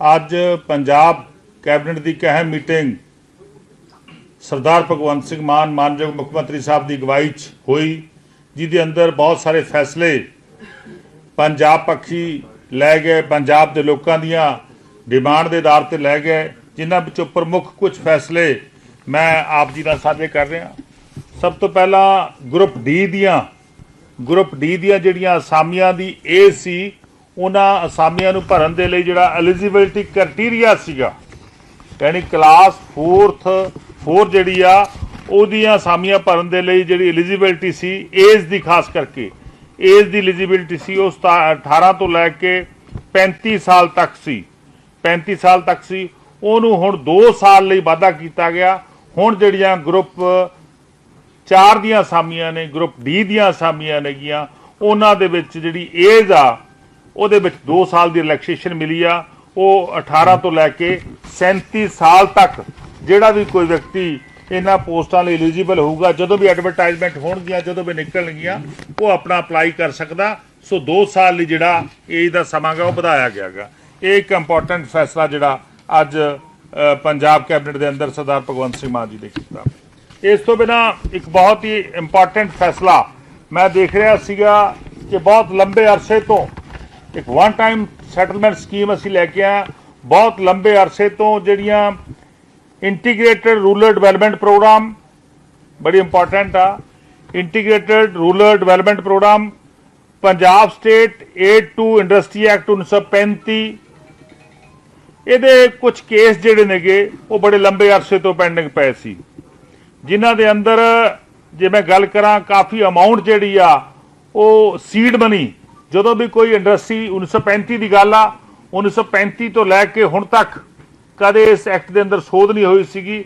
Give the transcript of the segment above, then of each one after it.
ਅੱਜ ਪੰਜਾਬ ਕੈਬਨਿਟ ਦੀ ਇੱਕ ਅਹਿਮ ਮੀਟਿੰਗ ਸਰਦਾਰ ਭਗਵੰਤ ਸਿੰਘ ਮਾਨ ਮਾਨਯੋਗ ਮੁੱਖ ਮੰਤਰੀ ਸਾਹਿਬ ਦੀ ਅਗਵਾਈ 'ਚ ਹੋਈ, ਜਿਹਦੇ ਅੰਦਰ ਬਹੁਤ ਸਾਰੇ ਫੈਸਲੇ ਪੰਜਾਬ ਪੱਖੀ ਲੈ ਗਏ, ਪੰਜਾਬ ਦੇ ਲੋਕਾਂ ਦੀਆਂ ਡਿਮਾਂਡ ਦੇ ਆਧਾਰ ਤੇ ਲੈ ਗਏ, ਜਿਨ੍ਹਾਂ ਵਿੱਚੋਂ ਪ੍ਰਮੁੱਖ ਕੁਝ ਫੈਸਲੇ ਮੈਂ ਆਪ ਜੀ ਨਾਲ ਸਾਂਝੇ ਕਰ ਰਿਹਾ। ਸਭ ਤੋਂ ਪਹਿਲਾਂ ਗਰੁੱਪ ਡੀ ਦੀਆਂ, ਗਰੁੱਪ ਡੀ ਦੀਆਂ ਜਿਹੜੀਆਂ ਅਸਾਮੀਆਂ ਦੀ ਇਹ ਸੀ ਉਹਨਾਂ ਅਸਾਮੀਆਂ ਨੂੰ ਭਰਨ ਦੇ ਲਈ ਜਿਹੜਾ ਐਲੀਜੀਬਿਲਟੀ ਕ੍ਰਾਈਟੇਰੀਆ ਸੀਗਾ, ਯਾਨੀ ਕਲਾਸ 4th 4 ਜਿਹੜੀ ਆ, ਉਹਦੀਆਂ ਅਸਾਮੀਆਂ ਭਰਨ ਦੇ ਲਈ ਜਿਹੜੀ ਐਲੀਜੀਬਿਲਟੀ ਸੀ, ਏਜ ਦੀ ਖਾਸ ਕਰਕੇ, ਏਜ ਦੀ ਐਲੀਜੀਬਿਲਟੀ ਸੀ, ਉਹ ਸਤਾ- 18 ਤੋਂ ਲੈ ਕੇ 35 ਸਾਲ ਤੱਕ ਸੀ 35 ਸਾਲ ਤੱਕ ਸੀ, ਉਹਨੂੰ ਹੁਣ 2 ਸਾਲ ਲਈ ਵਾਧਾ ਕੀਤਾ ਗਿਆ, ਹੁਣ ਜਿਹੜੀਆਂ ਗਰੁੱਪ ਚਾਰ ਦੀਆਂ ਅਸਾਮੀਆਂ ਨੇ, ਗਰੁੱਪ ਡੀ ਦੀਆਂ ਅਸਾਮੀਆਂ ਨੇਗੀਆਂ, ਉਹਨਾਂ ਦੇ ਵਿੱਚ ਜਿਹੜੀ ਏਜ ਆ ਉਹਦੇ ਵਿੱਚ 2 ਸਾਲ ਦੀ ਰਿਲੈਕਸੇਸ਼ਨ ਮਿਲੀ ਆ। ਉਹ 18 ਤੋਂ ਲੈ ਕੇ 37 ਸਾਲ ਤੱਕ ਜਿਹੜਾ ਵੀ ਕੋਈ ਵਿਅਕਤੀ ਇਹਨਾਂ ਪੋਸਟਾਂ ਲਈ ਐਲੀਜੀਬਲ ਹੋਊਗਾ, ਜਦੋਂ ਵੀ ਐਡਵਰਟਾਈਜ਼ਮੈਂਟ ਹੋਣਗੀਆਂ, ਜਦੋਂ ਵੀ ਨਿਕਲਣਗੀਆਂ, ਉਹ ਆਪਣਾ ਅਪਲਾਈ ਕਰ ਸਕਦਾ। ਸੋ 2 ਸਾਲ ਲਈ ਜਿਹੜਾ ਏਜ ਦਾ ਸਮਾਂ ਗਾ, ਉਹ ਵਧਾਇਆ ਗਿਆਗਾ ਇਹ ਇੱਕ ਇੰਪੋਰਟੈਂਟ ਫੈਸਲਾ ਜਿਹੜਾ ਅੱਜ ਪੰਜਾਬ ਕੈਬਨਿਟ ਦੇ ਅੰਦਰ ਸਰਦਾਰ ਭਗਵੰਤ ਸਿੰਘ ਮਾਨ ਜੀ ਨੇ ਕੀਤਾ। ਇਸ ਤੋਂ ਬਿਨਾ ਇੱਕ ਬਹੁਤ ਹੀ ਇੰਪੋਰਟੈਂਟ ਫੈਸਲਾ ਮੈਂ ਦੇਖ ਰਿਹਾ ਸੀਗਾ ਕਿ ਬਹੁਤ ਲੰਬੇ ਅਰਸੇ ਤੋਂ ਇੱਕ ਵਨ ਟਾਈਮ ਸੈਟਲਮੈਂਟ ਸਕੀਮ ਅਸੀਂ ਲੈ ਕੇ ਆਏ ਬਹੁਤ ਲੰਬੇ ਅਰਸੇ ਤੋਂ ਜਿਹੜੀਆਂ ਇੰਟੀਗ੍ਰੇਟਡ ਰੂਰਲ ਡਿਵੈਲਪਮੈਂਟ ਪ੍ਰੋਗਰਾਮ ਬੜੀ ਇੰਪੋਰਟੈਂਟ ਆ। Integrated rural development programme Punjab state aid to industry act 1935 ਇਹਦੇ ਕੁਝ ਕੇਸ ਜਿਹੜੇ ਨੇਗੇ, ਉਹ ਬੜੇ ਲੰਬੇ ਅਰਸੇ ਤੋਂ ਪੈਂਡਿੰਗ ਪਏ ਸੀ। ਜਿਨ੍ਹਾਂ ਦੇ ਅੰਦਰ ਜੇ ਮੈਂ ਗੱਲ ਕਰਾਂ, ਕਾਫੀ ਅਮਾਉਂਟ ਜਿਹੜੀ ਆ, ਉਹ ਸੀਡ ਮਨੀ ਜਦੋਂ ਵੀ ਕੋਈ ਇੰਡਸਟਰੀ 1935 ਦੀ ਗੱਲ ਆ 1935 ਤੋਂ ਲੈ ਕੇ ਹੁਣ ਤੱਕ ਕਦੇ ਇਸ ਐਕਟ ਦੇ ਅੰਦਰ ਸੋਧ ਨਹੀਂ ਹੋਈ ਸੀਗੀ।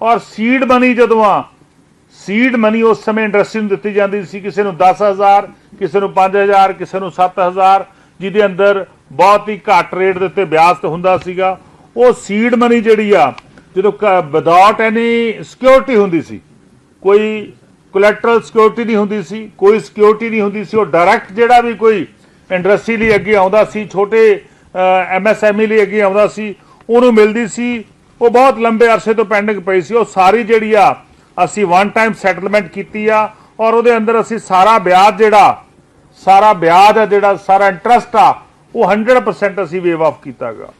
ਔਰ ਸੀਡ ਮਨੀ ਜਦੋਂ ਆ ਸੀਡ ਮਨੀ ਉਸ ਸਮੇਂ ਇੰਡਸਟਰੀ ਨੂੰ ਦਿੱਤੀ ਜਾਂਦੀ ਸੀ। ਕਿਸੇ ਨੂੰ 10000 ਕਿਸੇ ਨੂੰ 5000 ਕਿਸੇ ਨੂੰ 7000 ਜਿਹਦੇ ਅੰਦਰ ਬਹੁਤ ਹੀ ਘੱਟ ਰੇਟ ਦੇ ਉੱਤੇ ਵਿਆਜ ਤੇ ਹੁੰਦਾ ਸੀਗਾ। ਉਹ ਸੀਡ ਮਨੀ ਜਿਹੜੀ ਆ, ਜਦੋਂ ਵਿਦਆਊਟ ਐਨੀ ਸਿਕਿਉਰਿਟੀ ਹੁੰਦੀ ਸੀ, ਕੋਈ ਕੋਲੈਟਰਲ ਸਿਕਿਉਰਿਟੀ ਨਹੀਂ ਹੁੰਦੀ ਸੀ, ਕੋਈ ਸਿਕਿਉਰਿਟੀ ਨਹੀਂ ਹੁੰਦੀ ਸੀ, ਉਹ ਡਾਇਰੈਕਟ ਜਿਹੜਾ ਵੀ ਕੋਈ ਇੰਡਸਟਰੀ ਲਈ ਅੱਗੇ ਆਉਂਦਾ ਸੀ, ਛੋਟੇ ਐਮਐਸਐਮਈ ਲਈ ਅੱਗੇ ਆਉਂਦਾ ਸੀ, ਉਹਨੂੰ ਮਿਲਦੀ ਸੀ, ਉਹ ਬਹੁਤ ਲੰਬੇ ਅਰਸੇ ਤੋਂ ਪੈਂਡਿੰਗ ਪਈ ਸੀ, ਉਹ ਸਾਰੀ ਜਿਹੜੀ ਆ, ਅਸੀਂ ਵਨ ਟਾਈਮ ਸੈਟਲਮੈਂਟ ਕੀਤੀ ਆ, ਔਰ ਉਹਦੇ ਅੰਦਰ ਅਸੀਂ ਸਾਰਾ ਵਿਆਜ ਜਿਹੜਾ, ਸਾਰਾ ਵਿਆਜ ਆ ਜਿਹੜਾ, ਸਾਰਾ ਇੰਟਰਸਟ ਆ, ਉਹ 100% ਅਸੀਂ ਵੇਵ ਆਫ ਕੀਤਾਗਾ।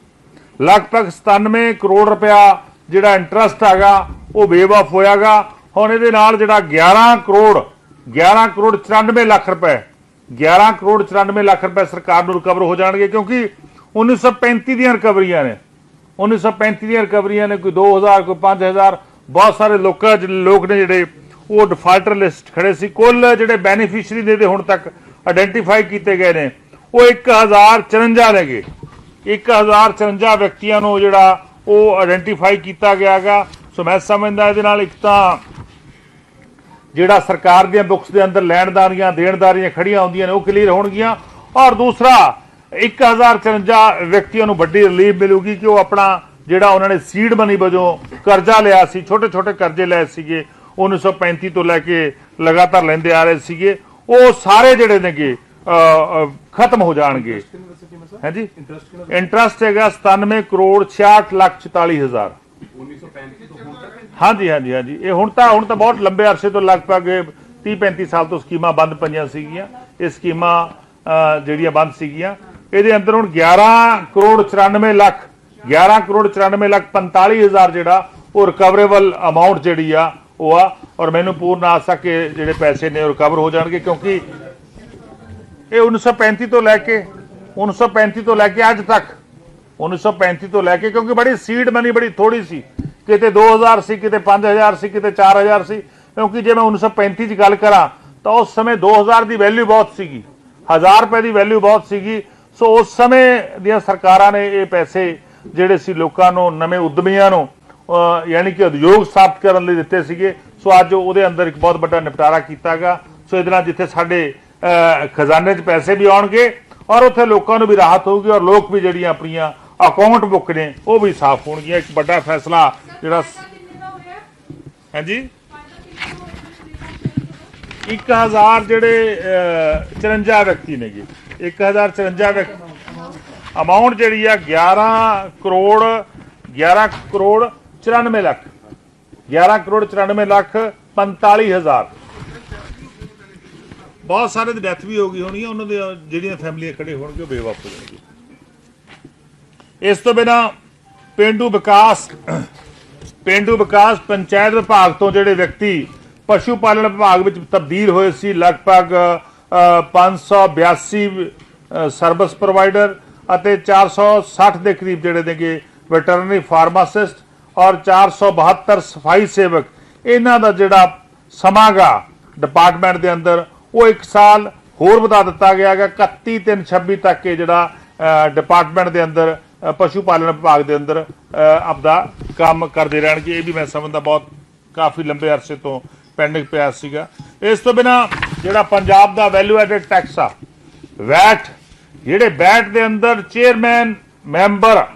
ਲਗਭਗ 97 ਕਰੋੜ ਰੁਪਇਆ ਜਿਹੜਾ ਇੰਟਰਸਟ ਹੈਗਾ, ਉਹ ਵੇਵ ਆਫ ਹੋਇਆਗਾ ਹੁਣ ਇਹਦੇ ਨਾਲ ਜਿਹੜਾ 11 ਕਰੋੜ 11 ਕਰੋੜ 94 ਲੱਖ ਰੁਪਏ 11 ਕਰੋੜ 94 ਲੱਖ ਰੁਪਏ ਸਰਕਾਰ ਨੂੰ ਰਿਕਵਰ ਹੋ ਜਾਣਗੇ ਕਿਉਂਕਿ 1935 ਦੀਆਂ ਰਿਕਵਰੀਆਂ ਨੇ। 1935 ਦੀਆਂ ਰਿਕਵਰੀਆਂ ਨੇ, ਕੋਈ 2000 ਕੋਈ 5000 ਬਹੁਤ ਸਾਰੇ ਲੋਕਾਂ ਲੋਕ ਨੇ ਜਿਹੜੇ ਉਹ ਡਿਫਾਲਟਰ ਲਿਸਟ ਖੜੇ ਸੀ। ਕੁੱਲ ਜਿਹੜੇ ਬੈਨੀਫੀਸ਼ੀਅਰੀ ਨੇ ਦੇ ਹੁਣ ਤੱਕ ਆਇਡੈਂਟੀਫਾਈ ਕੀਤੇ ਗਏ ਨੇ, ਉਹ 1054 ਨੇਗੇ 1054 ਵਿਅਕਤੀਆਂ ਨੂੰ ਜਿਹੜਾ ਉਹ ਆਇਡੈਂਟੀਫਾਈ ਕੀਤਾ ਗਿਆਗਾ ਸੋ ਮੈਂ ਸਮਝਦਾ ਇਹਦੇ ਨਾਲ ਇੱਕ ਤਾਂ ਜਿਹੜਾ ਸਰਕਾਰ ਦੀਆਂ ਬੁੱਕਸ ਦੇ ਅੰਦਰ ਲੈਣਦਾਰੀਆਂ ਦੇਣਦਾਰੀਆਂ ਖੜੀਆਂ ਹੁੰਦੀਆਂ ਨੇ ਉਹ ਕਲੀਅਰ ਹੋਣਗੀਆਂ। ਔਰ ਦੂਸਰਾ 1054 ਵਿਅਕਤੀਆਂ ਨੂੰ ਵੱਡੀ ਰਿਲੀਫ ਮਿਲੂਗੀ ਕਿ ਉਹ ਆਪਣਾ ਜਿਹੜਾ ਉਹਨਾਂ ਨੇ ਸੀਡ ਮਨੀ ਵਜੋਂ ਕਰਜ਼ਾ ਲਿਆ ਸੀ ਛੋਟੇ ਛੋਟੇ ਕਰਜ਼ੇ ਲਏ ਸੀਗੇ 1935 ਤੋਂ ਲੈ ਕੇ ਲਗਾਤਾਰ ਲੈਂਦੇ ਆ ਰਹੇ ਸੀਗੇ। ਉਹ ਸਾਰੇ ਜਿਹੜੇ ਨੇਗੇ ਖਤਮ ਹੋ ਜਾਣਗੇ। ਹਾਂਜੀ ਇੰਟਰਸਟ ਹੈਗਾ 97 ਕਰੋੜ 66 ਲੱਖ 44 ਹਜ਼ਾਰ। ਹਾਂਜੀ ਹਾਂਜੀ ਹਾਂਜੀ। ਇਹ ਹੁਣ ਤਾਂ ਹੁਣ ਤਾਂ ਬਹੁਤ ਲੰਬੇ ਅਰਸੇ ਤੋਂ ਲਗਭਗ 30 35 ਸਾਲ ਤੋਂ ਸਕੀਮਾਂ ਬੰਦ ਪਈਆਂ ਸੀਗੀਆਂ। ਇਹ ਸਕੀਮਾਂ ਜਿਹੜੀਆਂ ਬੰਦ ਸੀਗੀਆਂ। ਇਹਦੇ ਅੰਦਰ ਹੁਣ 11 ਕਰੋੜ 94 ਲੱਖ 11 ਕਰੋੜ 94 ਲੱਖ 45 ਹਜ਼ਾਰ ਜਿਹੜਾ ਉਹ ਰਿਕਵਰੇਬਲ ਅਮਾਉਂਟ ਜਿਹੜੀ ਆ, ਉਹ ਆ। ਔਰ ਮੈਨੂੰ ਪੂਰਨ ਆਸ ਆ ਕਿ ਜਿਹੜੇ ਪੈਸੇ ਨੇ ਉਹ ਰਿਕਵਰ ਹੋ ਜਾਣਗੇ, ਕਿਉਂਕਿ ਇਹ 1935 ਤੋਂ ਲੈ ਕੇ 1935 ਤੋਂ ਲੈ ਕੇ ਅੱਜ ਤੱਕ 1935 ਤੋਂ ਲੈ ਕੇ ਕਿਉਂਕਿ ਬੜੀ ਸੀਡ ਮਨੀ ਬੜੀ ਥੋੜੀ ਸੀ ਕਿਤੇ 2000 ਸੀ ਕਿਤੇ 5000 ਸੀ ਕਿਤੇ 4000 ਸੀ ਕਿਉਂਕਿ ਜੇ ਮੈਂ 1935 ਦੀ ਗੱਲ ਕਰਾਂ ਤਾਂ ਉਸ ਸਮੇਂ 2000 ਦੀ ਵੈਲਿਊ ਬਹੁਤ ਸੀਗੀ 1000 ਰੁਪਏ ਦੀ ਵੈਲਿਊ ਬਹੁਤ ਸੀਗੀ ਸੋ ਉਸ ਸਮੇਂ ਦੀਆਂ ਸਰਕਾਰਾਂ ਨੇ ਇਹ ਪੈਸੇ ਜਿਹੜੇ ਸੀ ਲੋਕਾਂ ਨੂੰ ਨਵੇਂ ਉਦਮੀਆਂ ਨੂੰ ਯਾਨੀ ਕਿ ਉਦਯੋਗ ਸਥਾਪਿਤ ਕਰਨ ਲਈ ਦਿੱਤੇ ਸੀਗੇ ਸੋ ਅੱਜ ਉਹਦੇ ਅੰਦਰ ਇੱਕ ਬਹੁਤ ਵੱਡਾ ਨਿਪਟਾਰਾ ਕੀਤਾਗਾ ਸੋ ਇਹਦੇ ਨਾਲ ਜਿੱਥੇ ਸਾਡੇ ਖਜ਼ਾਨੇ 'ਚ ਪੈਸੇ ਵੀ ਆਉਣਗੇ ਔਰ ਉੱਥੇ ਲੋਕਾਂ ਨੂੰ ਵੀ ਰਾਹਤ ਹੋਊਗੀ ਔਰ ਲੋਕ ਵੀ ਜਿਹੜੀਆਂ ਆਪਣੀਆਂ ਅਕਾਊਂਟ ਬੁੱਕ ਨੇ ਉਹ ਵੀ ਸਾਫ਼ ਹੋਣਗੀਆਂ ਇੱਕ ਵੱਡਾ ਫੈਸਲਾ ਜਿਹੜਾ ਹਾਂਜੀ? 1000 ਜਿਹੜੇ ਅਹ, 54 ਵਿਅਕਤੀ ਨੇਗੇ। 1054 ਵਿਅਕਤੀ ਅਮਾਉਂਟ ਜਿਹੜੀ ਆ 11 ਕਰੋੜ 11 ਕਰੋੜ 94 ਲੱਖ। 11 ਕਰੋੜ 94 ਲੱਖ 45 ਹਜ਼ਾਰ। ਬਹੁਤ ਸਾਰੇ ਦੀ ਡੈਥ ਵੀ ਹੋ ਗਈ ਹੋਣੀ ਆ ਉਹਨਾਂ ਦੇ ਜਿਹੜੀਆਂ ਫੈਮਲੀਆਂ ਖੜੇ ਹੋਣਗੇ ਉਹ ਬੇਵਾਪ ਹੋ ਜਾਣਗੇ। ਇਸ ਤੋਂ ਬਿਨਾ ਪਿੰਡੂ ਵਿਕਾਸ ਪਿੰਡੂ ਵਿਕਾਸ ਪੰਚਾਇਤ ਵਿਭਾਗ ਤੋਂ ਜਿਹੜੇ ਵਿਅਕਤੀ ਪਸ਼ੂ ਪਾਲਣ ਵਿਭਾਗ ਵਿੱਚ ਤਬਦੀਲ ਹੋਏ ਸੀ ਲਗਭਗ ਅ, 582 ਅ, ਸਰਵਿਸ ਪ੍ਰੋਵਾਈਡਰ ਅਤੇ 460 ਦੇ ਕਰੀਬ ਜਿਹੜੇ ਨੇਗੇ ਵੈਟਰਨਰੀ ਫਾਰਮਾਸਿਸਟ ਔਰ 472 ਸਫ਼ਾਈ ਸੇਵਕ। ਇਹਨਾਂ ਦਾ ਜਿਹੜਾ ਸਮਾਗਾ ਡਿਪਾਰਟਮੈਂਟ ਦੇ ਅੰਦਰ ਉਹ ਇੱਕ ਸਾਲ ਹੋਰ ਵਧਾ ਦਿੱਤਾ ਗਿਆ ਹੈਗਾ। 31 3 26 ਤੱਕ ਇਹ ਜਿਹੜਾ ਡਿਪਾਰਟਮੈਂਟ ਦੇ ਅੰਦਰ ਪਸ਼ੂ ਪਾਲਣ ਵਿਭਾਗ ਦੇ ਅੰਦਰ ਆਪਦਾ ਕੰਮ ਕਰਦੇ ਰਹਿਣਗੇ। ਇਹ ਵੀ ਮੈਂ ਸਮਝਦਾ ਬਹੁਤ ਕਾਫੀ ਲੰਬੇ ਅਰਸੇ ਤੋਂ ਪੈਂਡਿੰਗ ਪਿਆ ਸੀਗਾ। ਇਸ ਤੋਂ ਬਿਨਾ ਜਿਹੜਾ ਪੰਜਾਬ ਦਾ ਵੈਲਿਊ ਐਡਡ ਟੈਕਸ ਆ ਵੈਟ ਜਿਹੜੇ ਵੈਟ ਦੇ ਅੰਦਰ ਚੇਅਰਮੈਨ ਮੈਂਬਰ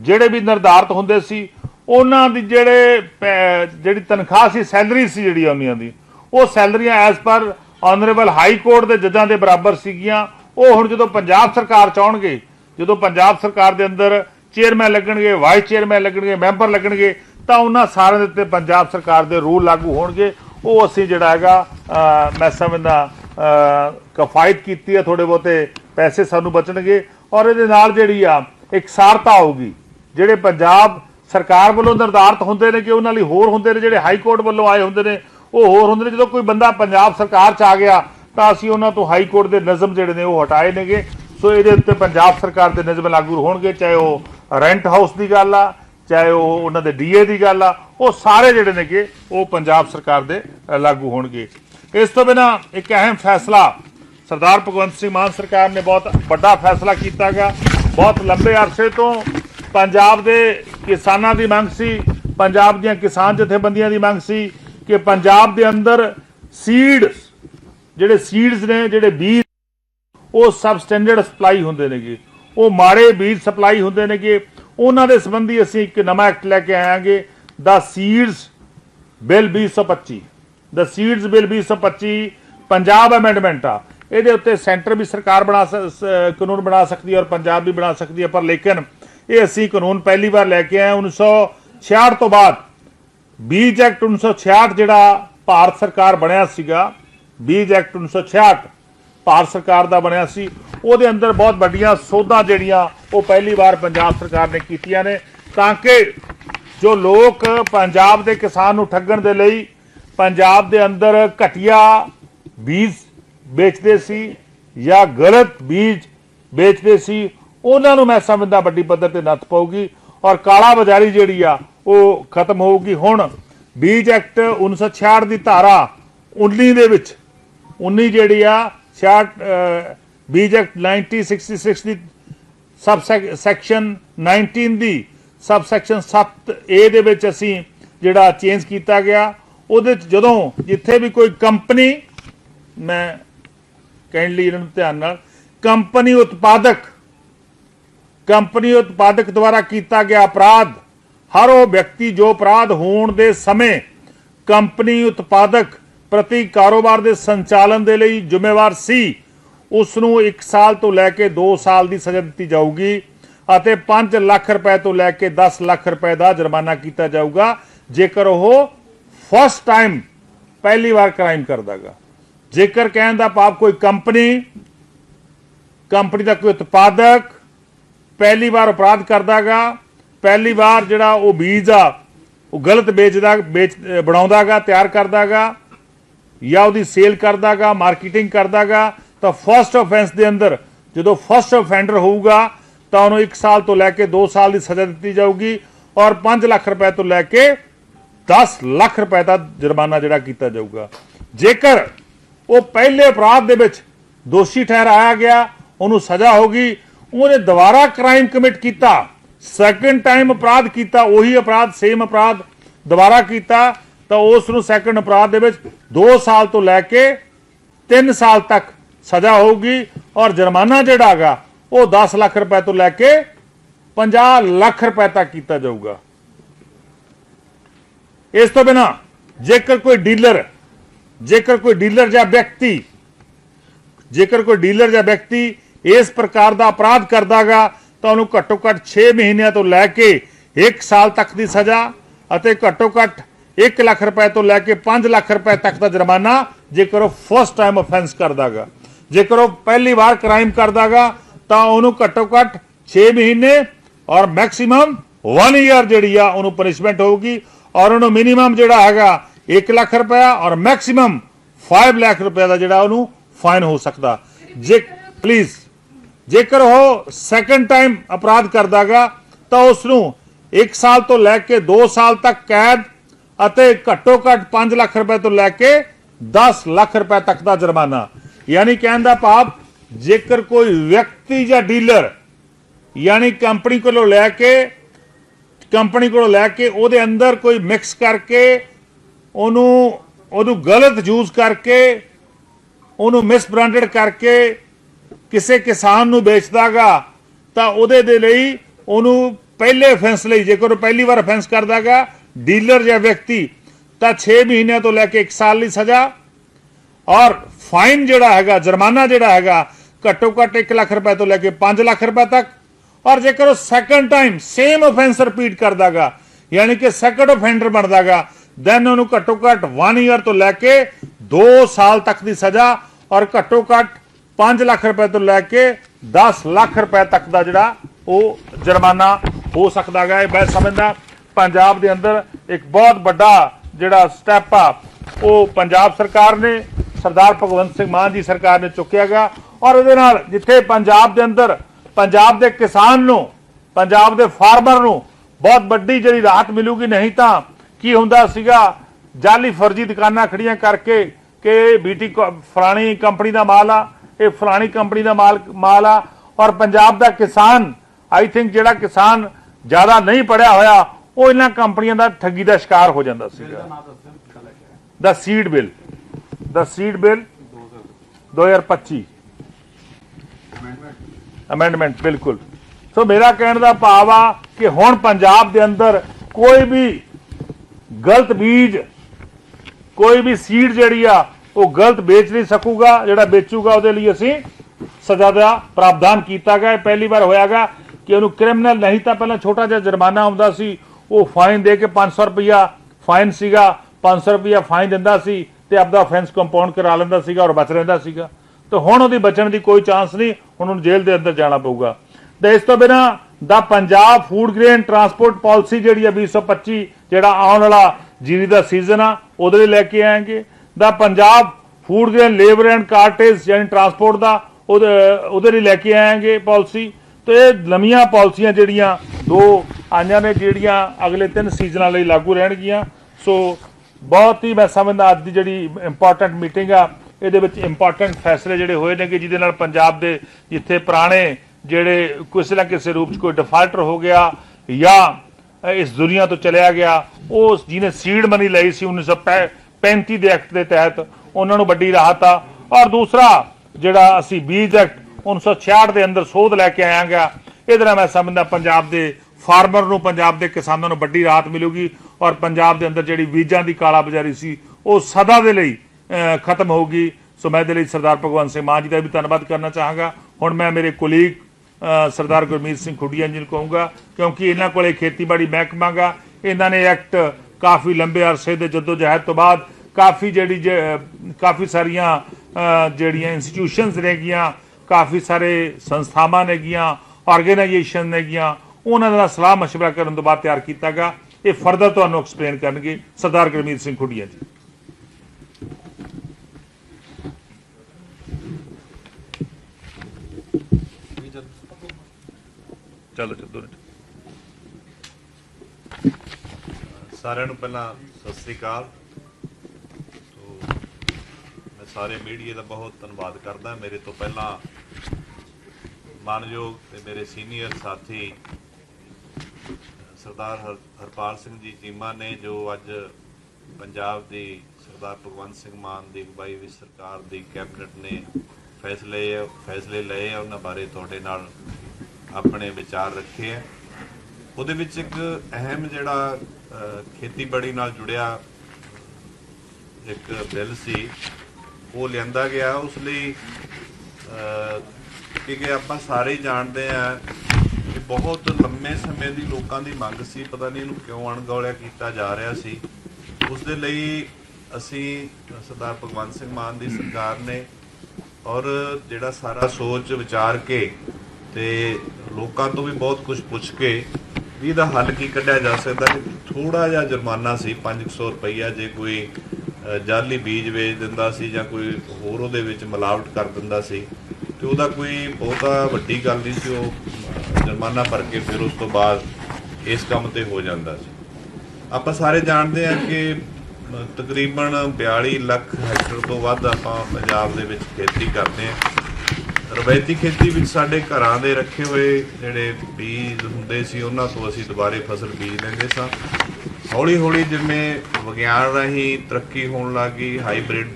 ਜਿਹੜੇ ਵੀ ਨਿਰਧਾਰਤ ਹੁੰਦੇ ਸੀ, ਉਹਨਾਂ ਦੀ ਜਿਹੜੇ ਪੈ- ਜਿਹੜੀ ਤਨਖਾਹ ਸੀ ਸੈਲਰੀ ਸੀ ਜਿਹੜੀ ਉਹਨਾਂ ਦੀ, ਉਹ ਸੈਲਰੀਆਂ as per honourable high court ਦੇ ਜੱਜਾਂ ਦੇ ਬਰਾਬਰ ਸੀਗੀਆਂ। ਉਹ ਹੁਣ ਜਦੋਂ ਪੰਜਾਬ ਸਰਕਾਰ ਚਾਹਣਗੇ ਜਦੋਂ ਪੰਜਾਬ ਸਰਕਾਰ ਦੇ ਅੰਦਰ ਚੇਅਰਮੈਨ ਲੱਗਣਗੇ ਵਾਈਸ ਚੇਅਰਮੈਨ ਲੱਗਣਗੇ ਮੈਂਬਰ ਲੱਗਣਗੇ ਤਾਂ ਉਹਨਾਂ ਸਾਰਿਆਂ ਦੇ ਉੱਤੇ ਪੰਜਾਬ ਸਰਕਾਰ ਦੇ ਰੂਲ ਲਾਗੂ ਹੋਣਗੇ। ਉਹ ਅਸੀਂ ਜਿਹੜਾ ਹੈਗਾ ਮੈਂ ਸਮਝਦਾ ਅਹ, ਕਿਫਾਇਤ ਕੀਤੀ ਹੈ ਥੋੜੇ ਬਹੁਤੇ ਪੈਸੇ ਸਾਨੂੰ ਬਚਣਗੇ। ਔਰ ਇਹਦੇ ਨਾਲ ਜਿਹੜੀ ਆ ਇਕਸਾਰਤਾ ਆਊਗੀ ਜਿਹੜੇ ਪੰਜਾਬ ਸਰਕਾਰ ਵੱਲੋਂ ਨਿਰਧਾਰਤ ਹੁੰਦੇ ਨੇ ਕਿ ਉਹਨਾਂ ਲਈ ਹੋਰ ਹੁੰਦੇ ਨੇ ਜਿਹੜੇ ਹਾਈ ਕੋਰਟ ਵੱਲੋਂ ਆਏ ਹੁੰਦੇ ਨੇ ਉਹ ਹੋਰ ਹੁੰਦੇ ਨੇ। ਜਦੋਂ ਕੋਈ ਬੰਦਾ ਪੰਜਾਬ ਸਰਕਾਰ ਚ ਆ ਗਿਆ ਤਾਂ ਅਸੀਂ ਉਹਨਾਂ ਤੋਂ ਹਾਈ ਕੋਰਟ ਦੇ ਨਜ਼ਮ ਜਿਹੜੇ ਨੇ ਉਹ ਹਟਾਏ ਨੇਗੇ। ਸੋ ਇਹਦੇ ਉੱਤੇ ਪੰਜਾਬ ਸਰਕਾਰ ਦੇ ਨਿਯਮ ਲਾਗੂ ਹੋਣਗੇ, ਚਾਹੇ ਉਹ ਰੈਂਟ ਹਾਊਸ ਦੀ ਗੱਲ ਆ, ਚਾਹੇ ਉਹ ਉਹਨਾਂ ਦੇ ਡੀਏ ਦੀ ਗੱਲ ਆ, ਉਹ ਸਾਰੇ ਜਿਹੜੇ ਨੇਗੇ, ਉਹ ਪੰਜਾਬ ਸਰਕਾਰ ਦੇ ਲਾਗੂ ਹੋਣਗੇ। ਇਸ ਤੋਂ ਬਿਨਾ ਇੱਕ ਅਹਿਮ ਫੈਸਲਾ ਸਰਦਾਰ ਭਗਵੰਤ ਸਿੰਘ ਮਾਨ ਸਰਕਾਰ ਨੇ ਬਹੁਤ ਵੱਡਾ ਫੈਸਲਾ ਕੀਤਾਗਾ ਬਹੁਤ ਲੰਬੇ ਅਰਸੇ ਤੋਂ ਪੰਜਾਬ ਦੇ ਕਿਸਾਨਾਂ ਦੀ ਮੰਗ ਸੀ, ਪੰਜਾਬ ਦੀਆਂ ਕਿਸਾਨ ਜਥੇਬੰਦੀਆਂ ਦੀ ਮੰਗ ਸੀ ਕਿ ਪੰਜਾਬ ਦੇ ਅੰਦਰ ਸੀਡਸ ਜਿਹੜੇ ਸੀਡਸ ਨੇ, ਜਿਹੜੇ ਬੀਜ ਉਹ ਸਬ ਸਟੈਂਡਰਡ ਸਪਲਾਈ ਹੁੰਦੇ ਨੇਗੇ। ਉਹ ਮਾੜੇ ਬੀਜ ਸਪਲਾਈ ਹੁੰਦੇ ਨੇਗੇ। ਉਹਨਾਂ ਦੇ ਸੰਬੰਧੀ ਅਸੀਂ ਇੱਕ ਨਵਾਂ ਐਕਟ ਲੈ ਕੇ ਆਵਾਂਗੇ ਦਾ ਸੀਡਸ ਬਿੱਲ 2025 ਦਾ ਸੀਡਸ ਬਿੱਲ 2025 ਪੰਜਾਬ ਅਮੈਂਡਮੈਂਟ ਆ। ਇਹਦੇ ਉੱਤੇ ਸੈਂਟਰ ਵੀ ਸਰਕਾਰ ਬਣਾ ਕਾਨੂੰਨ ਬਣਾ ਸਕਦੀ ਹੈ ਔਰ ਪੰਜਾਬ ਵੀ ਬਣਾ ਸਕਦੀ ਹੈ ਪਰ ਲੇਕਿਨ ਇਹ ਅਸੀਂ ਕਾਨੂੰਨ ਪਹਿਲੀ ਵਾਰ ਲੈ ਕੇ ਆਏ ਹਾਂ 1966 ਤੋਂ ਬਾਅਦ ਬੀਜ ਐਕਟ 1966 ਜਿਹੜਾ ਭਾਰਤ ਸਰਕਾਰ ਬਣਿਆ ਸੀਗਾ, ਬੀਜ ਐਕਟ 1966 ਭਾਰਤ ਸਰਕਾਰ ਦਾ ਬਣਿਆ ਸੀ। ਉਹਦੇ ਅੰਦਰ ਬਹੁਤ ਵੱਡੀਆਂ ਸੋਧਾਂ ਜਿਹੜੀਆਂ ਉਹ ਪਹਿਲੀ ਵਾਰ ਪੰਜਾਬ ਸਰਕਾਰ ਨੇ ਕੀਤੀਆਂ ਨੇ। ਤਾਂ ਕਿ ਜੋ ਲੋਕ ਪੰਜਾਬ ਦੇ ਕਿਸਾਨ ਨੂੰ ਠੱਗਣ ਦੇ ਲਈ ਪੰਜਾਬ ਦੇ ਅੰਦਰ ਘਟੀਆ ਬੀਜ ਵੇਚਦੇ ਸੀ ਜਾਂ ਗਲਤ ਬੀਜ ਵੇਚਦੇ ਸੀ, ਉਹਨਾਂ ਨੂੰ ਮੈਂ ਸਮਝਦਾ ਵੱਡੀ ਪੱਧਰ ਤੇ ਨੱਥ ਪਾਊਗੀ ਔਰ ਕਾਲਾ ਬਾਜ਼ਾਰੀ ਜਿਹੜੀ ਆ, ਉਹ ਖਤਮ ਹੋਊਗੀ ਹੁਣ। ਬੀਜ ਐਕਟ 1966 ਦੀ ਧਾਰਾ 19 ਦੇ ਵਿੱਚ 19 ਜਿਹੜੀ ਆ 66 ਅਹ, ਬੀਜ ਐਕਟ 1966 ਦੀ ਸਬ ਸੈਕਸ਼ਨ 19 ਦੀ ਸਬ ਸੈਕਸ਼ਨ 7 ਏ ਦੇ ਵਿੱਚ ਅਸੀਂ ਜਿਹੜਾ ਚੇਂਜ ਕੀਤਾ ਗਿਆ ਉਹਦੇ ਚ ਜਦੋਂ ਜਿੱਥੇ ਵੀ ਕੋਈ ਕੰਪਨੀ ਮੈਂ ਕਹਿਣ ਲਈ ਇਹਨਾਂ ਨੂੰ ਧਿਆਨ ਨਾਲ ਕੰਪਨੀ ਉਤਪਾਦਕ ਕੰਪਨੀ ਉਤਪਾਦਕ ਦੁਆਰਾ ਕੀਤਾ ਗਿਆ ਅਪਰਾਧ ਹਰ ਉਹ ਵਿਅਕਤੀ ਜੋ ਅਪਰਾਧ ਹੋਣ ਦੇ ਸਮੇਂ ਕੰਪਨੀ ਉਤਪਾਦਕ ਪ੍ਰਤੀ ਕਾਰੋਬਾਰ ਦੇ ਸੰਚਾਲਨ ਦੇ ਲਈ ਜ਼ਿੰਮੇਵਾਰ ਸੀ। ਉਸ ਨੂੰ 1 ਸਾਲ ਤੋਂ ਲੈ ਕੇ 2 ਸਾਲ ਦੀ ਸਜ਼ਾ ਦਿੱਤੀ ਜਾਊਗੀ ਅਤੇ 5 ਲੱਖ ਰੁਪਏ ਤੋਂ ਲੈ ਕੇ 10 ਲੱਖ ਰੁਪਏ ਦਾ ਜੁਰਮਾਨਾ ਕੀਤਾ ਜਾਊਗਾ। ਜੇਕਰ ਉਹ ਫਸਟ ਟਾਈਮ ਪਹਿਲੀ ਵਾਰ ਕ੍ਰਾਈਮ ਕਰਦਾਗਾ। ਜੇਕਰ ਕਹਿਣ ਦਾ ਪਾਪ ਕੋਈ ਕੰਪਨੀ ਕੰਪਨੀ ਦਾ ਕੋਈ ਉਤਪਾਦਕ ਪਹਿਲੀ ਵਾਰ ਅਪਰਾਧ ਕਰਦਾਗਾ, ਪਹਿਲੀ ਵਾਰ ਜਿਹੜਾ ਉਹ ਬੀਜ ਆ, ਉਹ ਗਲਤ ਵੇਚਦਾ, ਵੇਚ, ਅਹ ਬਣਾਉਂਦਾਗਾ, ਤਿਆਰ ਕਰਦਾਗਾ ਜਾਂ ਉਹਦੀ ਸੇਲ ਕਰਦਾਗਾ ਮਾਰਕੀਟਿੰਗ ਕਰਦਾਗਾ, ਤਾਂ ਫਰਸਟ ਆਫੈਂਸ ਦੇ ਅੰਦਰ ਜਦੋਂ ਫਰਸਟ ਆਫੈਂਡਰ ਹੋਊਗਾ, ਤਾਂ ਉਹਨੂੰ 1 ਸਾਲ ਤੋਂ ਲੈ ਕੇ 2 ਸਾਲ ਦੀ ਸਜ਼ਾ ਦਿੱਤੀ ਜਾਊਗੀ ਔਰ 5 ਲੱਖ ਰੁਪਏ ਤੋਂ ਲੈ ਕੇ 10 ਲੱਖ ਰੁਪਏ ਦਾ ਜੁਰਮਾਨਾ ਜਿਹੜਾ ਕੀਤਾ ਜਾਊਗਾ। ਜੇਕਰ ਉਹ ਪਹਿਲੇ ਅਪਰਾਧ ਦੇ ਵਿੱਚ ਦੋਸ਼ੀ ਠਹਿਰਾਇਆ ਗਿਆ, ਉਹਨੂੰ ਸਜ਼ਾ ਹੋਗੀ ਉਹਨੇ ਦੁਬਾਰਾ ਕ੍ਰਾਈਮ ਕਮਿਟ ਕੀਤਾ ਸੈਕੰਡ ਟਾਈਮ ਅਪਰਾਧ ਕੀਤਾ, ਉਹੀ ਅਪਰਾਧ ਸੇਮ ਅਪਰਾਧ ਦੁਬਾਰਾ ਕੀਤਾ ਤਾਂ ਉਸ ਨੂੰ ਸੈਕੰਡ ਅਪਰਾਧ ਦੇ ਵਿੱਚ 2 ਸਾਲ ਤੋਂ ਲੈ ਕੇ 3 ਸਾਲ ਤੱਕ ਸਜ਼ਾ ਹੋਊਗੀ ਔਰ ਜੁਰਮਾਨਾ ਜਿਹੜਾ ਹੈਗਾ, ਉਹ 10 ਲੱਖ ਰੁਪਏ ਤੋਂ ਲੈ ਕੇ 50 ਲੱਖ ਰੁਪਏ ਤੱਕ ਕੀਤਾ ਜਾਊਗਾ। ਇਸ ਤੋਂ ਬਿਨਾ ਜੇਕਰ ਕੋਈ ਡੀਲਰ, ਜੇਕਰ ਕੋਈ ਡੀਲਰ ਜਾਂ ਵਿਅਕਤੀ, ਜੇਕਰ ਕੋਈ ਡੀਲਰ ਜਾਂ ਵਿਅਕਤੀ ਇਸ ਪ੍ਰਕਾਰ ਦਾ ਅਪਰਾਧ ਕਰਦਾਗਾ, ਤਾਂ ਉਹਨੂੰ ਘੱਟੋ ਘੱਟ 6 ਮਹੀਨਿਆਂ ਤੋਂ ਲੈ ਕੇ 1 ਸਾਲ ਤੱਕ ਦੀ ਸਜ਼ਾ ਅਤੇ ਘੱਟੋ ਘੱਟ 1 ਲੱਖ ਰੁਪਏ ਤੋਂ ਲੈ ਕੇ 5 ਲੱਖ ਰੁਪਏ ਤੱਕ ਦਾ ਜੁਰਮਾਨਾ ਜੇਕਰ ਉਹ ਫਸਟ ਟਾਈਮ ਅਫੈਂਸ ਕਰਦਾਗਾ। ਜੇਕਰ ਉਹ ਪਹਿਲੀ ਵਾਰ ਕ੍ਰਾਈਮ ਕਰਦਾਗਾ, ਤਾਂ ਉਹਨੂੰ ਘੱਟੋ ਘੱਟ 6 ਮਹੀਨੇ ਔਰ ਮੈਕਸਿਮਮ 1 ਇਅਰ ਜਿਹੜੀ ਆ ਉਹਨੂੰ ਪਨਿਸ਼ਮੈਂਟ ਹੋਊਗੀ ਔਰ ਉਹਨੂੰ ਮਿਨੀਮਮ ਜਿਹੜਾ ਹੈਗਾ 1 ਲੱਖ ਰੁਪਇਆ ਔਰ ਮੈਕਸਿਮਮ 5 ਲੱਖ ਰੁਪਏ ਦਾ ਜਿਹੜਾ ਉਹਨੂੰ ਫਾਈਨ ਹੋ ਸਕਦਾ। ਜੇ ਪਲੀਜ਼ ਜੇਕਰ ਉਹ ਸੈਕੰਡ ਟਾਈਮ ਅਪਰਾਧ ਕਰਦਾਗਾ, ਤਾਂ ਉਸ ਨੂੰ 1 ਸਾਲ ਤੋਂ ਲੈ ਕੇ 2 ਸਾਲ ਤੱਕ ਕੈਦ ਅਤੇ ਘੱਟੋ ਘੱਟ 5 ਲੱਖ ਰੁਪਏ ਤੋਂ ਲੈ ਕੇ 10 ਲੱਖ ਰੁਪਏ ਤੱਕ ਦਾ ਜੁਰਮਾਨਾ। ਯਾਨੀ ਕਹਿਣ ਦਾ ਭਾਵ, ਜੇਕਰ ਕੋਈ ਵਿਅਕਤੀ ਜਾਂ ਡੀਲਰ, ਯਾਨੀ ਕੰਪਨੀ ਕੋਲੋਂ ਲੈ ਕੇ, ਕੰਪਨੀ ਕੋਲੋਂ ਲੈ ਕੇ ਉਹਦੇ ਅੰਦਰ ਕੋਈ ਮਿਕਸ ਕਰਕੇ, ਉਹਨੂੰ ਉਹਨੂੰ ਗਲਤ ਯੂਜ਼ ਕਰਕੇ, ਉਹਨੂੰ ਮਿਸਬ੍ਰਾਂਡਡ ਕਰਕੇ ਕਿਸੇ ਕਿਸਾਨ ਨੂੰ ਵੇਚਦਾਗਾ ਤਾਂ ਉਹਦੇ ਦੇ ਲਈ ਉਹਨੂੰ ਪਹਿਲੇ ਅਫੈਂਸ ਲਈ, ਜੇਕਰ ਉਹ ਪਹਿਲੀ ਵਾਰ ਅਫੈਂਸ ਕਰਦਾਗਾ ਡੀਲਰ ਜਾਂ ਵਿਅਕਤੀ ਤਾਂ 6 ਮਹੀਨਿਆਂ ਤੋਂ ਲੈ ਕੇ 1 ਸਾਲ ਦੀ ਸਜ਼ਾ ਔਰ ਫਾਈਨ ਜਿਹੜਾ ਹੈਗਾ, ਜੁਰਮਾਨਾ ਜਿਹੜਾ ਹੈਗਾ, ਘੱਟੋ ਘੱਟ 1 ਲੱਖ ਰੁਪਏ ਤੋਂ ਲੈ ਕੇ 5 ਲੱਖ ਰੁਪਏ ਤੱਕ। ਔਰ ਜੇਕਰ ਉਹ second time same offence repeat ਕਰਦਾਗਾ, ਯਾਨੀ ਕਿ ਸੈਕੰਡ ਅਫੈਂਡਰ ਬਣਦਾਗਾ ਦੈਨ ਉਹਨੂੰ ਘੱਟੋ ਘੱਟ 1 ਇਅਰ ਤੋਂ ਲੈ ਕੇ 2 ਸਾਲ ਤੱਕ ਦੀ ਸਜ਼ਾ ਔਰ ਘੱਟੋ ਘੱਟ 5 ਲੱਖ ਰੁਪਏ ਤੋਂ ਲੈ ਕੇ 10 ਲੱਖ ਰੁਪਏ ਤੱਕ ਦਾ ਜਿਹੜਾ ਉਹ ਜੁਰਮਾਨਾ ਹੋ ਸਕਦਾਗਾ, ਇਹ ਮੈਂ ਸਮਝਦਾ। ਪੰਜਾਬ ਦੇ ਅੰਦਰ ਇੱਕ ਬਹੁਤ ਵੱਡਾ ਜਿਹੜਾ ਸਟੈਪ ਆ, ਉਹ ਪੰਜਾਬ ਸਰਕਾਰ ਨੇ, ਸਰਦਾਰ ਭਗਵੰਤ ਸਿੰਘ ਮਾਨ ਜੀ ਸਰਕਾਰ ਨੇ ਚੁੱਕਿਆ ਗਿਆ ਔਰ ਇਹਦੇ ਨਾਲ ਜਿੱਥੇ ਪੰਜਾਬ ਦੇ ਅੰਦਰ, ਪੰਜਾਬ ਦੇ ਕਿਸਾਨ ਨੂੰ, ਪੰਜਾਬ ਦੇ ਫਾਰਮਰ ਨੂੰ ਬਹੁਤ ਵੱਡੀ ਜਿਹੜੀ ਰਾਹਤ ਮਿਲੂਗੀ, ਨਹੀਂ ਤਾਂ ਕੀ ਹੁੰਦਾ ਸੀਗਾ, ਜਾਲੀ ਫਰਜ਼ੀ ਦੁਕਾਨਾਂ ਖੜੀਆਂ ਕਰਕੇ ਕਿ ਬੀਟੀ ਫਲਾਣੀ ਕੰਪਨੀ ਦਾ ਮਾਲ ਆ, ਇਹ ਫਲਾਣੀ ਕੰਪਨੀ ਦਾ ਮਾਲ ਮਾਲ ਆ ਔਰ ਪੰਜਾਬ ਦਾ ਕਿਸਾਨ ਆਈ ਥਿੰਕ ਜਿਹੜਾ ਕਿਸਾਨ ਜ਼ਿਆਦਾ ਨਹੀਂ ਪੜਿਆ ਹੋਇਆ ਉਹ ਇਹਨਾਂ ਕੰਪਨੀਆਂ ਦਾ ਠੱਗੀ ਦਾ ਸ਼ਿਕਾਰ ਹੋ ਜਾਂਦਾ ਸੀਗਾ। ਦਾ ਸੀਡ ਬਿੱਲ ਦਾ ਸੀਡ ਬਿੱਲ 2025 ਅਮੈਂਡਮੈਂਟ ਬਿਲਕੁਲ। ਸੋ ਮੇਰਾ ਕਹਿਣ ਦਾ ਭਾਵ ਆ ਕਿ ਹੁਣ ਪੰਜਾਬ ਦੇ ਅੰਦਰ ਕੋਈ ਵੀ ਗਲਤ ਬੀਜ ਕੋਈ ਵੀ ਸੀਡ ਜਿਹੜੀ ਆ ਉਹ ਗਲਤ ਵੇਚ ਨਹੀਂ ਸਕੂਗਾ। ਜਿਹੜਾ ਵੇਚੂਗਾ ਉਹਦੇ ਲਈ ਅਸੀਂ ਸਜ਼ਾ ਦਾ ਪ੍ਰਾਵਧਾਨ ਕੀਤਾ ਗਿਆ। ਇਹ ਪਹਿਲੀ ਵਾਰ ਹੋਇਆਗਾ ਕਿ ਉਹਨੂੰ ਕ੍ਰਿਮੀਨਲ ਨਹੀਂ ਤਾਂ ਪਹਿਲਾਂ ਛੋਟਾ ਜਿਹਾ ਜੁਰਮਾਨਾ ਹੁੰਦਾ ਸੀ। ਉਹ ਫਾਈਨ ਦੇ ਕੇ 500 ਰੁਪਇਆ ਫਾਈਨ ਸੀਗਾ 500 ਰੁਪਇਆ ਫਾਈਨ ਦਿੰਦਾ ਸੀ ਤੇ ਆਪਦਾ ਅਫੈਂਸ ਕੰਪਾਊਂਡ ਕਰਾ ਲੈਂਦਾ ਸੀਗਾ ਔਰ ਬਚ ਰਹਿੰਦਾ ਸੀਗਾ। ਤੇ ਹੁਣ ਉਹਦੀ ਬਚਣ ਦੀ ਕੋਈ ਚਾਂਸ ਨਹੀਂ, ਹੁਣ ਉਹਨੂੰ ਜੇਲ੍ਹ ਦੇ ਅੰਦਰ ਜਾਣਾ ਪਊਗਾ। ਤੇ ਇਸ ਤੋਂ ਬਿਨਾ ਦਾ Punjab food grain transport policy ਜਿਹੜੀ ਆ 2025 ਜਿਹੜਾ ਆਉਣ ਵਾਲਾ ਜੀਰੀ ਦਾ ਸੀਜ਼ਨ ਆ, ਉਹਦੇ ਲਈ ਲੈ ਕੇ ਆਏਗੇ। ਦਾ Punjab food grain labour and cartage ਯਾਨੀ ਟਰਾਂਸਪੋਰਟ ਦਾ, ਉਹਦੇ ਉਹਦੇ ਲਈ ਲੈ ਕੇ ਆਏਗੇ ਪਾਲਿਸੀ ਤੇ ਇਹ ਨਵੀਆਂ ਪਾਲਿਸੀਆਂ ਜਿਹੜੀਆਂ ਦੋ ਆਈਆਂ ਨੇ ਜਿਹੜੀਆਂ ਅਗਲੇ ਤਿੰਨ ਸੀਜ਼ਨਾਂ ਲਈ ਲਾਗੂ ਰਹਿਣਗੀਆਂ। ਸੋ ਬਹੁਤ ਹੀ ਮੈਂ ਸਮਝਦਾ ਅੱਜ ਦੀ ਜਿਹੜੀ ਇੰਪੋਰਟੈਂਟ ਮੀਟਿੰਗ ਆ, ਇਹਦੇ ਵਿੱਚ ਇੰਪੋਰਟੈਂਟ ਫੈਸਲੇ ਜਿਹੜੇ ਹੋਏ ਨੇ ਕਿ ਜਿਹਦੇ ਨਾਲ ਪੰਜਾਬ ਦੇ ਜਿੱਥੇ ਪੁਰਾਣੇ ਜਿਹੜੇ ਕਿਸੇ ਨਾ ਕਿਸੇ ਰੂਪ 'ਚ ਕੋਈ ਡਿਫਾਲਟਰ ਹੋ ਗਿਆ ਜਾਂ ਇਸ ਦੁਨੀਆ ਤੋਂ ਚਲਿਆ ਗਿਆ ਉਸ ਜਿਹਨੇ ਸੀਡ ਮਨੀ ਲਈ ਸੀ 1935 ਦੇ ਐਕਟ ਦੇ ਤਹਿਤ, ਉਹਨਾਂ ਨੂੰ ਵੱਡੀ ਰਾਹਤ ਆ। ਔਰ ਦੂਸਰਾ ਜਿਹੜਾ ਅਸੀਂ ਬੀਜ ਐਕਟ 1966 ਦੇ ਅੰਦਰ ਸੋਧ ਲੈ ਕੇ ਆਇਆ ਗਿਆ ਇਹਦੇ ਨਾਲ ਮੈਂ ਸਮਝਦਾ ਪੰਜਾਬ ਦੇ ਫਾਰਮਰ ਨੂੰ, ਪੰਜਾਬ ਦੇ ਕਿਸਾਨਾਂ ਨੂੰ ਵੱਡੀ ਰਾਹਤ ਮਿਲੂਗੀ ਔਰ ਪੰਜਾਬ ਦੇ ਅੰਦਰ ਜਿਹੜੀ ਬੀਜਾਂ ਦੀ ਕਾਲਾਬਾਜ਼ਾਰੀ ਸੀ, ਉਹ ਸਦਾ ਦੇ ਲਈ ਖਤਮ ਹੋਊਗੀ। ਸੋ ਮੈਂ ਇਹਦੇ ਲਈ ਸਰਦਾਰ ਭਗਵੰਤ ਸਿੰਘ ਮਾਨ ਜੀ ਦਾ ਵੀ ਧੰਨਵਾਦ ਕਰਨਾ ਚਾਹਾਂਗਾ। ਹੁਣ ਮੈਂ ਮੇਰੇ ਕੋਲੀਗ ਸਰਦਾਰ ਗੁਰਮੀਤ ਸਿੰਘ ਖੁੱਡੀਆਂ ਜੀ ਨੂੰ ਕਹੂੰਗਾ, ਕਿਉਂਕਿ ਇਹਨਾਂ ਕੋਲੇ ਖੇਤੀਬਾੜੀ ਮਹਿਕਮਾ ਗਾ ਇਹਨਾਂ ਨੇ ਐਕਟ ਕਾਫੀ ਲੰਬੇ ਅਰਸੇ ਦੇ ਜਦੋਜਹਿਦ ਤੋਂ ਬਾਅਦ ਕਾਫੀ ਜਿਹੜੀ ਜ- ਕਾਫੀ ਸਾਰੀਆਂ ਜਿਹੜੀਆਂ ਇੰਸਟੀਟਿਊਸ਼ਨਸ ਨੇਗੀਆਂ ਕਾਫੀ ਸਾਰੇ ਸੰਸਥਾਵਾਂ ਨੇਗੀਆਂ ਆਰਗੇਨਾਈਜੇਸ਼ਨ ਨੇਗੀਆਂ ਉਹਨਾਂ ਦਾ ਸਲਾਹ مشورہ ਕਰਨ ਤੋਂ ਬਾਅਦ ਤਿਆਰ ਕੀਤਾਗਾ ਇਹ ਫਰਦਰ ਤੁਹਾਨੂੰ ਐਕਸਪਲੇਨ ਕਰਨਗੇ ਸਰਦਾਰ ਗੁਰਮੀਤ ਸਿੰਘ ਖੁੱਡੀਆਂ ਜੀ ਚਲੋ ਚਲੋ ਦੋ ਮਿੰਟ ਸਾਰਿਆਂ ਨੂੰ ਪਹਿਲਾਂ ਸਤਿ ਸ੍ਰੀ ਅਕਾਲ ਤੋ ਮੈਂ ਸਾਰੇ ਮੀਡੀਆ ਦਾ ਬਹੁਤ ਧੰਨਵਾਦ ਕਰਦਾ ਮੇਰੇ ਤੋਂ ਪਹਿਲਾਂ ਮਾਨਯੋਗ ਤੇ ਮੇਰੇ ਸੀਨੀਅਰ ਸਾਥੀ ਸਰਦਾਰ ਹਰ- ਹਰਪਾਲ ਸਿੰਘ ਜੀ ਚੀਮਾ ਨੇ ਜੋ ਅੱਜ ਪੰਜਾਬ ਦੀ ਸਰਦਾਰ ਭਗਵੰਤ ਸਿੰਘ ਮਾਨ ਦੀ ਅਗਵਾਈ ਵਿੱਚ ਸਰਕਾਰ ਦੀ ਕੈਬਨਿਟ ਨੇ ਫੈਸਲੇ ਫੈਸਲੇ ਲਏ ਆ ਉਹਨਾਂ ਬਾਰੇ ਤੁਹਾਡੇ ਨਾਲ ਆਪਣੇ ਵਿਚਾਰ ਰੱਖੇ ਆ। ਉਹਦੇ ਵਿੱਚ ਇੱਕ ਅਹਿਮ ਜਿਹੜਾ ਖੇਤੀਬਾੜੀ ਨਾਲ ਜੁੜਿਆ ਇੱਕ ਬਿੱਲ ਸੀ ਉਹ ਲਿਆਂਦਾ ਗਿਆ। ਉਸ ਲਈ ਅਹ, ਕਿ ਆਪਾਂ ਸਾਰੇ ਜਾਣਦੇ ਆ ਬਹੁਤ ਲੰਮੇ ਸਮੇਂ ਦੀ ਲੋਕਾਂ ਦੀ ਮੰਗ ਸੀ, ਪਤਾ ਨਹੀਂ ਇਹਨੂੰ ਕਿਉਂ ਅਣਗੌਲਿਆ ਕੀਤਾ ਜਾ ਰਿਹਾ ਸੀ। ਉਸ ਦੇ ਲਈ ਅਸੀਂ ਸਰਦਾਰ ਭਗਵੰਤ ਸਿੰਘ ਮਾਨ ਦੀ ਸਰਕਾਰ ਨੇ ਔਰ ਜਿਹੜਾ ਸਾਰਾ ਸੋਚ, ਵਿਚਾਰ ਕੇ ਤੇ ਲੋਕਾਂ ਤੋਂ ਵੀ ਬਹੁਤ ਕੁਝ ਪੁੱਛ ਕੇ ਵੀ ਇਹਦਾ ਹੱਲ ਕੀ ਕੱਢਿਆ ਜਾ ਸਕਦਾ ਕਿ ਥੋੜਾ ਜਿਹਾ ਜੁਰਮਾਨਾ ਸੀ 500 ਰੁਪਈਆ ਜੇ ਕੋਈ ਜਾਲੀ ਬੀਜ ਵੇਚ ਦਿੰਦਾ ਸੀ ਜਾਂ ਕੋਈ ਹੋਰ ਉਹਦੇ ਵਿੱਚ ਮਿਲਾਵਟ ਕਰ ਦਿੰਦਾ ਸੀ। ਤੇ ਉਹਦਾ ਕੋਈ ਬਹੁਤਾ ਵੱਡੀ ਗੱਲ ਨਹੀਂ ਸੀ ਉਹ ਜੁਰਮਾਨਾ ਭਰ ਕੇ ਫਿਰ ਉਸ ਤੋਂ ਬਾਅਦ ਇਸ ਕੰਮ ਤੇ ਹੋ ਜਾਂਦਾ ਸੀ। ਆਪਾਂ ਸਾਰੇ ਜਾਣਦੇ ਹਾਂ ਕਿ ਤਕਰੀਬਨ 42 ਲੱਖ ਹੈਕਟਰ ਤੋਂ ਵੱਧ ਆਪਾਂ ਪੰਜਾਬ ਦੇ ਵਿੱਚ ਖੇਤੀ ਕਰਦੇ ਹਾਂ। ਰਵਾਇਤੀ ਖੇਤੀ ਵਿੱਚ ਸਾਡੇ ਘਰਾਂ ਦੇ ਰੱਖੇ ਹੋਏ ਜਿਹੜੇ ਬੀਜ ਹੁੰਦੇ ਸੀ, ਉਹਨਾਂ ਤੋਂ ਅਸੀਂ ਦੁਬਾਰੇ ਫਸਲ ਬੀਜ ਲੈਂਦੇ ਸਾਂ। ਹੌਲੀ ਹੌਲੀ ਜਿਵੇਂ ਵਿਗਿਆਨ ਰਾਹੀਂ ਤਰੱਕੀ ਹੋਣ ਲੱਗੀ ਹਾਈਬ੍ਰਿਡ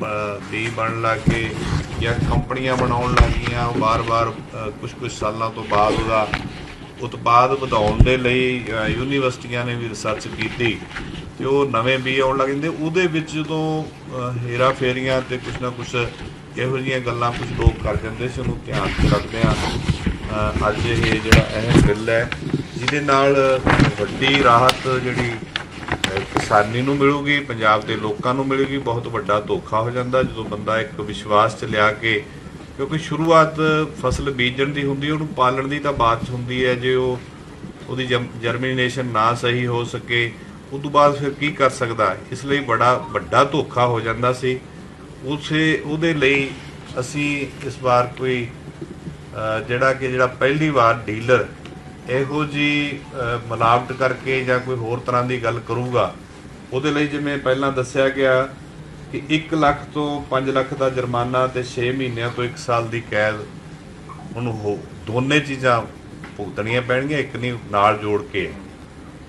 ਬੀ ਬਣਨ ਲੱਗੇ ਜਾਂ ਕੰਪਨੀਆਂ ਬਣਾਉਣ ਲੱਗੀਆਂ ਵਾਰ-ਵਾਰ ਕੁਝ ਕੁਝ ਸਾਲਾਂ ਤੋਂ ਬਾਅਦ ਉਹਦਾ ਉਤਪਾਦ ਵਧਾਉਣ ਦੇ ਲਈ ਯੂਨੀਵਰਸਿਟੀਆਂ ਨੇ ਵੀ ਰਿਸਰਚ ਕੀਤੀ ਤੇ ਉਹ ਨਵੇਂ ਬੀ ਆਉਣ ਲੱਗ ਜਾਂਦੇ। ਉਹਦੇ ਵਿੱਚ ਜਦੋਂ ਅ, ਹੇਰਾ ਫੇਰੀਆਂ ਤੇ ਕੁਝ ਨਾ ਕੁਝ ਇਹੋ ਜਿਹੀਆਂ ਗੱਲਾਂ ਕੁਝ ਲੋਕ ਕਰ ਜਾਂਦੇ ਸੀ ਉਹਨੂੰ ਧਿਆਨ ਚ ਰੱਖਦੇ ਆ ਅੱਜ ਇਹ ਜਿਹੜਾ ਅਹਿਮ ਬਿੱਲ ਹੈ ਜਿਹਦੇ ਨਾਲ ਵੱਡੀ ਰਾਹਤ ਜਿਹੜੀ ਕਿਸਾਨੀ ਨੂੰ ਮਿਲੂਗੀ ਪੰਜਾਬ ਦੇ ਲੋਕਾਂ ਨੂੰ ਮਿਲੂਗੀ ਬਹੁਤ ਵੱਡਾ ਧੋਖਾ ਹੋ ਜਾਂਦਾ ਜਦੋਂ ਬੰਦਾ ਇੱਕ ਵਿਸ਼ਵਾਸ ਚ ਲਿਆ ਕੇ ਕਿਉਂਕਿ ਸ਼ੁਰੂਆਤ ਫਸਲ ਬੀਜਣ ਦੀ ਹੁੰਦੀ ਉਹਨੂੰ ਪਾਲਣ ਦੀ ਤਾਂ ਬਾਤ ਹੁੰਦੀ ਹੈ ਜੇ ਉਹ ਉਹਦੀ ਜਰਮੀਨੇਸ਼ਨ ਨਾ ਸਹੀ ਹੋ ਸਕੇ ਉਸ ਤੋਂ ਬਾਅਦ ਫਿਰ ਕੀ ਕਰ ਸਕਦਾ? ਇਸ ਲਈ ਬੜਾ ਵੱਡਾ ਧੋਖਾ ਹੋ ਜਾਂਦਾ ਸੀ। ਉਸੇ ਉਹਦੇ ਲਈ ਅਸੀਂ ਇਸ ਵਾਰ ਕੋਈ ਜਿਹੜਾ ਕਿ ਜਿਹੜਾ ਪਹਿਲੀ ਵਾਰ ਡੀਲਰ ਇਹੋ ਜੀ ਅ, ਮਿਲਾਵਟ ਕਰਕੇ ਜਾਂ ਕੋਈ ਹੋਰ ਤਰ੍ਹਾਂ ਦੀ ਗੱਲ ਕਰੂਗਾ ਉਹਦੇ ਲਈ ਜਿਵੇਂ ਪਹਿਲਾਂ ਦੱਸਿਆ ਗਿਆ ਕਿ 1 ਲੱਖ ਤੋਂ 5 ਲੱਖ ਦਾ ਜੁਰਮਾਨਾ ਤੇ 6 ਮਹੀਨਿਆਂ ਤੋਂ 1 ਸਾਲ ਦੀ ਕੈਦ ਉਹਨੂੰ ਹੋ ਦੋਨੇ ਚੀਜ਼ਾਂ ਭੁਗਤਣੀਆਂ ਪੈਣਗੀਆਂ ਇੱਕ ਨਹੀਂ ਨਾਲ ਜੋੜ ਕੇ।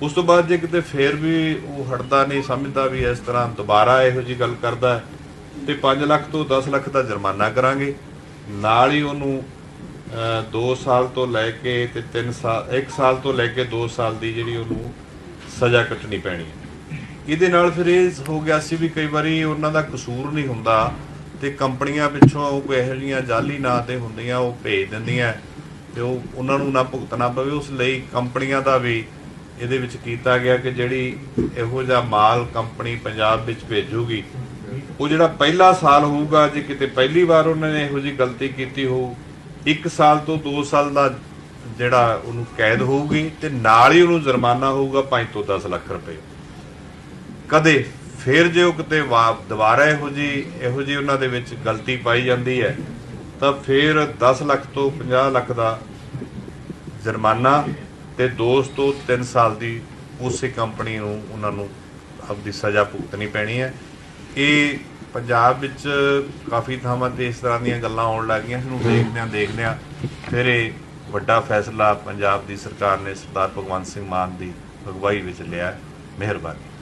ਉਸ ਤੋਂ ਬਾਅਦ ਜੇ ਕਿਤੇ ਫੇਰ ਵੀ ਉਹ ਹਟਦਾ ਨਹੀਂ ਸਮਝਦਾ ਵੀ ਇਸ ਤਰ੍ਹਾਂ ਦੁਬਾਰਾ ਇਹੋ ਜੀ ਗੱਲ ਕਰਦਾ ਹੈ, ਤੇ 5 ਲੱਖ ਤੋਂ 10 ਲੱਖ ਦਾ ਜੁਰਮਾਨਾ ਕਰਾਂਗੇ। ਨਾਲ ਹੀ ਉਹਨੂੰ 2 ਸਾਲ ਤੋਂ ਲੈ ਕੇ ਤੇ 3 ਸਾਲ 1 ਸਾਲ ਤੋਂ ਲੈ ਕੇ 2 ਸਾਲ ਦੀ ਜਿਹੜੀ ਉਹਨੂੰ ਸਜ਼ਾ ਕੱਟਣੀ ਪੈਣੀ ਹੈ। ਇਹਦੇ ਨਾਲ ਫਿਰ ਇਹ ਹੋ ਗਿਆ ਸੀ ਵੀ ਕਈ ਵਾਰੀ ਉਹਨਾਂ ਦਾ ਕਸੂਰ ਨਹੀਂ ਹੁੰਦਾ ਤੇ ਕੰਪਨੀਆਂ ਪਿੱਛੋਂ ਉਹ ਇਹੋ ਜਿਹੀਆਂ ਜਾਲੀ ਨਾਂ ਤੇ ਹੁੰਦੀਆਂ, ਉਹ ਭੇਜ ਦਿੰਦੀਆਂ ਤੇ ਉਹ ਉਹਨਾਂ ਨੂੰ ਨਾ ਭੁਗਤਣਾ ਪਵੇ। ਉਸ ਲਈ ਕੰਪਨੀਆਂ ਦਾ ਵੀ ਇਹਦੇ ਵਿੱਚ ਕੀਤਾ ਗਿਆ ਕਿ ਜਿਹੜੀ ਇਹੋ ਜਿਹਾ ਮਾਲ ਕੰਪਨੀ ਪੰਜਾਬ ਵਿੱਚ ਭੇਜੂਗੀ, ਉਹ ਜਿਹੜਾ ਪਹਿਲਾ ਸਾਲ ਹੋਊਗਾ, ਜੇ ਕਿਤੇ ਪਹਿਲੀ ਵਾਰ ਉਹਨਾਂ ਨੇ ਇਹੋ ਜਿਹੀ ਗਲਤੀ ਕੀਤੀ ਹੋ 1 ਸਾਲ ਤੋਂ 2 ਸਾਲ ਦਾ ਜਿਹੜਾ ਉਹਨੂੰ ਕੈਦ ਹੋਊਗੀ ਤੇ ਨਾਲ ਹੀ ਉਹਨੂੰ ਜੁਰਮਾਨਾ ਹੋਊਗਾ 5 ਤੋਂ 10 ਲੱਖ ਰੁਪਏ। ਕਦੇ ਫਿਰ ਜੇ ਉਹ ਕਿਤੇ ਵਾ- ਦੁਬਾਰਾ ਇਹੋ ਜੀ ਇਹੋ ਜੀ ਉਹਨਾਂ ਦੇ ਵਿੱਚ ਗਲਤੀ ਪਾਈ ਜਾਂਦੀ ਹੈ, ਤਾਂ ਫਿਰ 10 ਲੱਖ ਤੋਂ 50 ਲੱਖ ਦਾ ਜੁਰਮਾਨਾ ਤੇ 2 ਤੋਂ 3 ਸਾਲ ਦੀ ਉਸੇ ਕੰਪਨੀ ਨੂੰ, ਉਹਨਾਂ ਨੂੰ ਆਪਦੀ ਸਜ਼ਾ ਭੁਗਤਣੀ ਪੈਣੀ ਹੈ। ਇਹ ਪੰਜਾਬ ਵਿੱਚ ਕਾਫੀ ਥਾਵਾਂ ਤੇ ਇਸ ਤਰ੍ਹਾਂ ਦੀਆਂ ਗੱਲਾਂ ਆਉਣ ਲੱਗੀਆਂ ਇਹਨੂੰ ਦੇਖਦੇ ਦੇਖਦਿਆਂ ਦੇਖਦੇ ਫਿਰ ਇਹ ਵੱਡਾ ਫੈਸਲਾ ਪੰਜਾਬ ਦੀ ਸਰਕਾਰ ਨੇ ਸਰਦਾਰ ਭਗਵੰਤ ਸਿੰਘ ਮਾਨ ਦੀ ਅਗਵਾਈ ਵਿੱਚ ਲਿਆ ਮਿਹਰਬਾਨੀ।